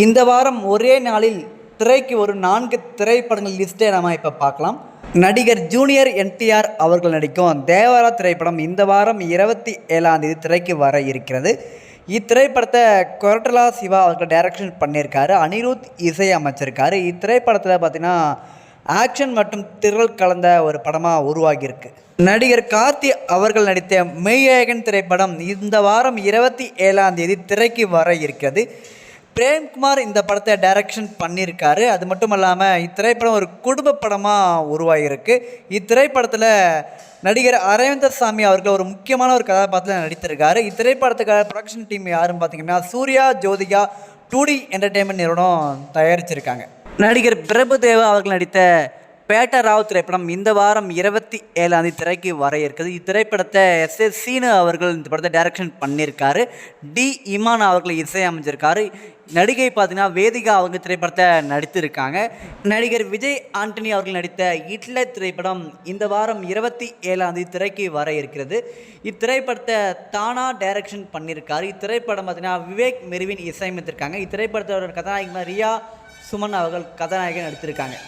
இந்த வாரம் ஒரே நாளில் திரைக்கு ஒரு நான்கு திரைப்படங்கள் லிஸ்ட்டை நம்ம இப்போ பார்க்கலாம். நடிகர் ஜூனியர் என்டிஆர் அவர்கள் நடிக்கும் தேவரா திரைப்படம் இந்த வாரம் இருபத்தி ஏழாம் தேதி திரைக்கு வர இருக்கிறது. இத்திரைப்படத்தை கொரட்டலா சிவா அவர்கள் டைரக்ஷன் பண்ணியிருக்காரு. அனிருத் இசை அமைச்சிருக்காரு. இத்திரைப்படத்தில் பார்த்தீங்கன்னா ஆக்ஷன் மற்றும் திரள் கலந்த ஒரு படமாக உருவாகியிருக்கு. நடிகர் கார்த்தி அவர்கள் நடித்த மெய்யழகன் திரைப்படம் இந்த வாரம் இருபத்தி ஏழாம் தேதி திரைக்கு வர இருக்கிறது. பிரேம்குமார் இந்த படத்தை டைரக்ஷன் பண்ணியிருக்காரு. அது மட்டும் இல்லாமல் இத்திரைப்படம் ஒரு குடும்ப படமாக உருவாகியிருக்கு. இத்திரைப்படத்தில் நடிகர் அரவிந்தர் சாமி அவர்கள் ஒரு முக்கியமான ஒரு கதாபாத்திரத்தில் நடித்திருக்காரு. இத்திரைப்படத்துக்கான ப்ரொடக்ஷன் டீம் யாருன்னு பார்த்தீங்கன்னா சூர்யா ஜோதிகா டூடி என்டர்டெயின்மெண்ட் நிறுவனம் தயாரிச்சிருக்காங்க. நடிகர் பிரபுதேவா அவர்கள் நடித்த பேட்ட ராவ் திரைப்படம் இந்த வாரம் இருபத்தி ஏழாம் தேதி திரைக்கு வர இருக்குது. இத்திரைப்படத்தை எஸ் எஸ் சீனு அவர்கள் இந்த படத்தை டைரக்ஷன் பண்ணியிருக்காரு. டி இமான் அவர்கள் இசை அமைச்சிருக்காரு நடிகை பார்த்தீங்கன்னா வேதிகா அவங்க திரைப்படத்தை நடித்திருக்காங்க. நடிகர் விஜய் ஆண்டனி அவர்கள் நடித்த இட்லர் திரைப்படம் இந்த வாரம் இருபத்தி ஏழாம் தேதி திரைக்கு வர இருக்கிறது. இத்திரைப்படத்தை தானா டைரக்ஷன் பண்ணியிருக்காரு. இத்திரைப்படம் பார்த்தீங்கன்னா விவேக் மெருவின் இசையமைத்திருக்காங்க. இத்திரைப்படத்தோட கதாநாயகமாக ரியா சுமன் அவர்கள் கதாநாயகன் நடித்திருக்காங்க.